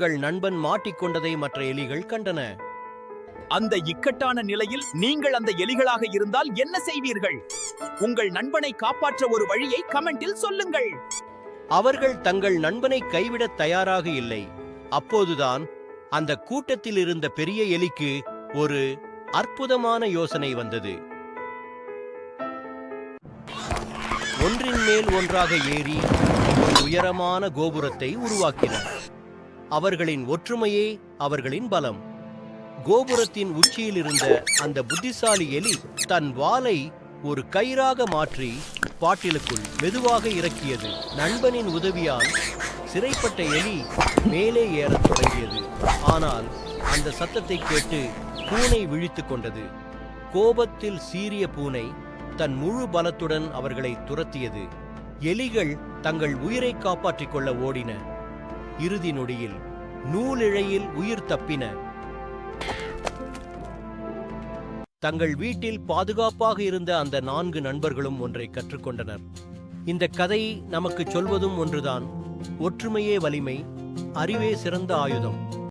உங்கள் நண்பன் மாட்டிக்கொண்டதை மற்ற எலிகள் கண்டன. அந்த இக்கட்டான நிலையில் நீங்கள் அந்த எலிகளாக இருந்தால் என்ன செய்வீர்கள்? உங்கள் நண்பனை காப்பாற்ற ஒரு வழியை கமெண்டில் சொல்லுங்கள். அவர்கள் தங்கள் நண்பனை கைவிடத் தயாராக இல்லை. அப்போதுதான் அந்த கூட்டத்தில் இருந்த பெரிய எலிக்கு ஒரு அற்புதமான யோசனை வந்தது. ஒன்றின் மேல் ஒன்றாக ஏறி ஒரு உயரமான கோபுரத்தை உருவாக்கினர் அவர்களின் ஒற்றுமையே அவர்களின் பலம். கோபுரத்தின் உச்சியில் இருந்த அந்த புத்திசாலி எலி தன் வாலை ஒரு கயிறாக மாற்றி பாட்டிலுக்குள் மெதுவாக இறக்கியது. நண்பனின் உதவியால் சிறைப்பட்ட எலி மேலே ஏறத் தொடங்கியது. ஆனால் அந்த சத்தத்தை கேட்டு பூனை விழித்துக் கொண்டது. கோபத்தில் சீறிய பூனை தன் முழு பலத்துடன் அவர்களை துரத்தியது. எலிகள் தங்கள் உயிரை காப்பாற்றிக் கொள்ள ஓடின. இறுதி நொடியில் நூலிழையில் உயிர் தப்பின. தங்கள் வீட்டில் பாதுகாப்பாக இருந்த அந்த நான்கு நண்பர்களும் ஒன்றை கற்றுக்கொண்டனர். இந்த கதை நமக்கு சொல்வதும் ஒன்றுதான். ஒற்றுமையே வலிமை அறிவே சிறந்த ஆயுதம்.